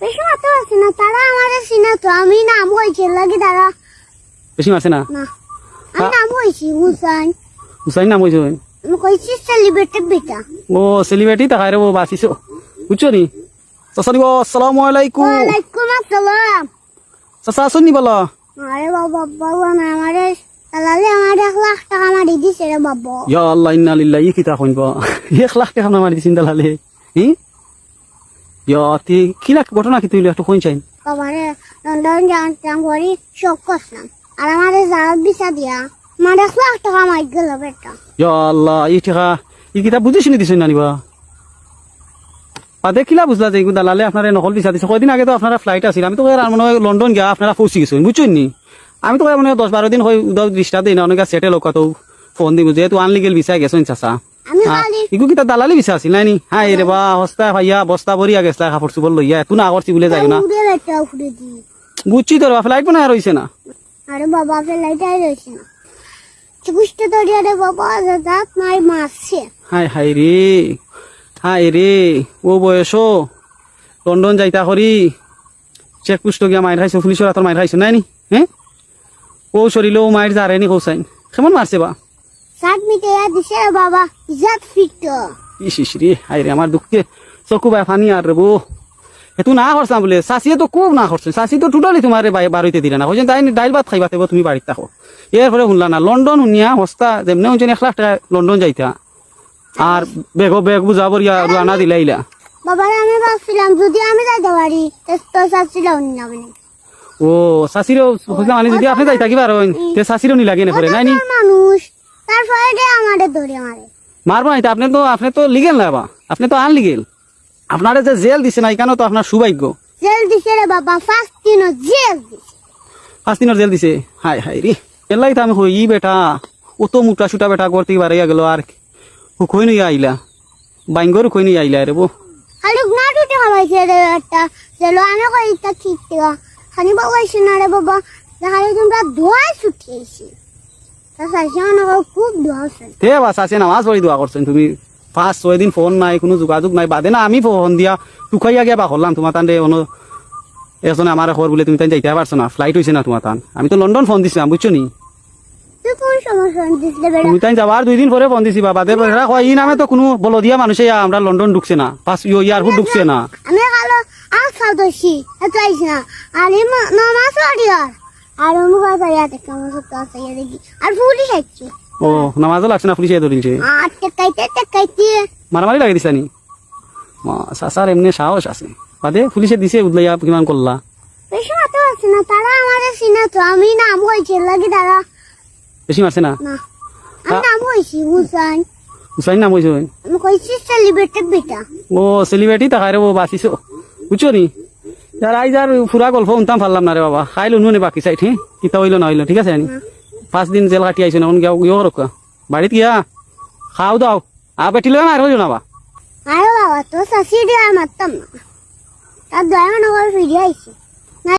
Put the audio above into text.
বেশি মাত্র আছে না তারা আমাদের চিনে তো আমি নাম হয়েছে লাগি তারা। বেশি না? না আমি নাম হয়েছি হুসাইন। হুসাইন নাম হয়েছে? আমি কইছি সেলিব্রেটেড বেটা। ও সেলিব্রিটি তাকাই রে ও বাঁচিছ। বুঝছ নি? চাচা দিব আসসালামু আলাইকুম। ওয়ালাইকুম আসসালাম। চাচা আসুন নি বলো? আরে বাবা বাবা না আমারে তালালে আমার এক লাখ টাকা মারি দিছে রে বাবা। ইয়া আল্লাহ ইন্না লিল্লাহ কইব এক লাখ টাকা মারি দিছিন দালালে হি? তি কি লাখ ঘটনা কি তুই একটু কইন চাইন বাবারে লন্ডন জানতাম করি শোক করছিলাম আর আমারে জাহাজ বিছা দিয়া এক লাখ টাকা মারি গেল বেটা ইয়া আল্লাহ ই টাকা ই কিতা বুঝিস নি দিছিন নানিবা পাতে কিলা বুঝলা যে দালালে আপনারা নকল বিচার দিছে কয়দিন আগে তো আপনারা ফ্লাইট আছিল আমি তো আর মনে হয় লন্ডন গিয়া আপনারা পৌঁছি গেছেন বুঝছেন নি আমি তো মানে দশ বারো দিন হয় উদাও দৃষ্টা দিই না অনেক সেটেল হোক তো ফোন দিব যেহেতু আনলিগেল বিচাই গেছেন চাচা হ্যাঁ, ইগু কিতা দালালি বিচা আছিল নাই নি? হাই রে বা হস্তা ভাইয়া বস্তা ভরিয়া গেছলা কাপড় চুপড় লইয়া এত না করছি বলে যাই না। উড়ে বেটা উড়ে বুঝছি তো ফ্লাইট মনে হয় রইছে না? আরে বাবা ফেলাইটাই রয়েছে না। চিকিৎসা দরিয়া রে বাবা দাঁত মারছে হাই হাই রে হাই রে ও বয়স লন্ডন যাইতা করি চেক পুষ্ট গিয়া মাইর খাইছো পুলিশের হাতর মাইর খাইছো নাই নি? হ্যাঁ ও শরীরে ও মাইর যারে নি কৌসাইন কেমন মারছে বা? সাত মিটে দিছে বাবা ইজাত ফিট ইস ইস রে হাই রে আমার দুঃখে। চকু বাই ফানি আর রে বো এতু না করছাম বলে চাষিয়ে তো খুব না করছে চাষি তো টোটালি তোমার বাড়িতে দিলে না। তাই ডাইল ভাত খাইবা তেব তুমি বাড়িতে থাকো। এরপরে শুনলা না লন্ডন শুনিয়া হস্তা যেমনি শুনছেন এক লাখ টাকা লন্ডন যাইতা। আর বেগ বেগ বুঝা বরিয়া রানা দিলাইলা বাবারে আমি ভাবছিলাম যদি আমি যাইতে পারি তো চাচ্ছিল অন্য যাবে ও বুঝলাম মানে যদি আপনি যাই থাকিবার তে শাশিরও নি লাগে না পরে নাই নি? মানুষ। তারপরে আমাদের মারে মারবো না আপনি তো আপনি তো লিগেল না বা আপনি তো আনলিগেল আপনারে যে জেল দিছে না এখানে তো আপনার সৌভাগ্য। জেল দিছে রে বাবা ফার্স্ট দিন জেল দিছে। পাঁচ দিনের জেল দিছে? হাই হাই রে। এলাই তো আমি কই ই বেটা। ও তো মুটা সুটা বেটা করতে বাড়াইয়া গেল আর কই নই আইলা? বাইঙ্গর কই নই আইলা রে বো। খালি না টুটে খাওয়াইছে রে একটা। জেলো আমি কই তা ঠিক খালি বাবা এসে না রে বাবা। দেখালে তোমরা ধোয়াই ছুটিয়েছি। তা নামাজ পড়ি দোয়া করছেন তুমি পাঁচ ছয় দিন ফোন নাই কোনো যোগাযোগ নাই বাদে না আমি ফোন দিয়া। টুকাইয়া গিয়া বা করলাম তোমার তান অন্য এজনে আমার খবর বলে তুমি তাই যাইতে পারছ না ফ্লাইট হয়েছে না তোমার তান আমি তো লন্ডন ফোন দিছিলাম বুঝছ নি তুমি তাই যাবার দুই দিন পরে ফোন দিছি বাবা দে ই নামে তো কোনো বলদিয়া মানুষে আমরা লন্ডন ঢুকছে না পাঁচ ইয়ো ঢুকছে না। আমি কালো আর খাওয়াছি এত আইস না। আর এই নামাজ পড়ি আর আমি কথা ইয়াতে কেমন সত্য আছে আর পুলিশ আসছে ও নামাজও লাগছে না পুলিশে ধরিছে আর টেকাইতে টেকাইতে। মারামারি লাগে দিছানি সাসার এমনি সাহস আছে। বাদে পুলিশে দিছে উদলাইয়া কিমান করলা। বেশি মাত্র আছে না তারা আমাদের চিনে তো আমি নাম হয়েছে লাগি তারা। বেশি মারছে না? আমি নাম হয়েছি হুসাইন। হুসাইন নাম হয়েছে? আমি কইছি সেলিব্রেটেড বেটা। ও সেলিব্রিটি তাকাই রে ও বুঝছ নি? যার আইজ আর ফুরা গল্প উনতাম পারলাম না বাবা। খাইলো নুনে বাকি সাইড হ্যাঁ কিতা হইল না হইল, ঠিক আছে নি পাঁচ দিন জেল কাটি আইছো না গিয়া ইয়ে রক্ষা বাড়িত গিয়া, খাও দাও। আ বেটি লয়ে মার হইল না বা আরে বাবা তো সাসি দিয়ে মারতাম না তার দয়া নগর ভিডিও আইছি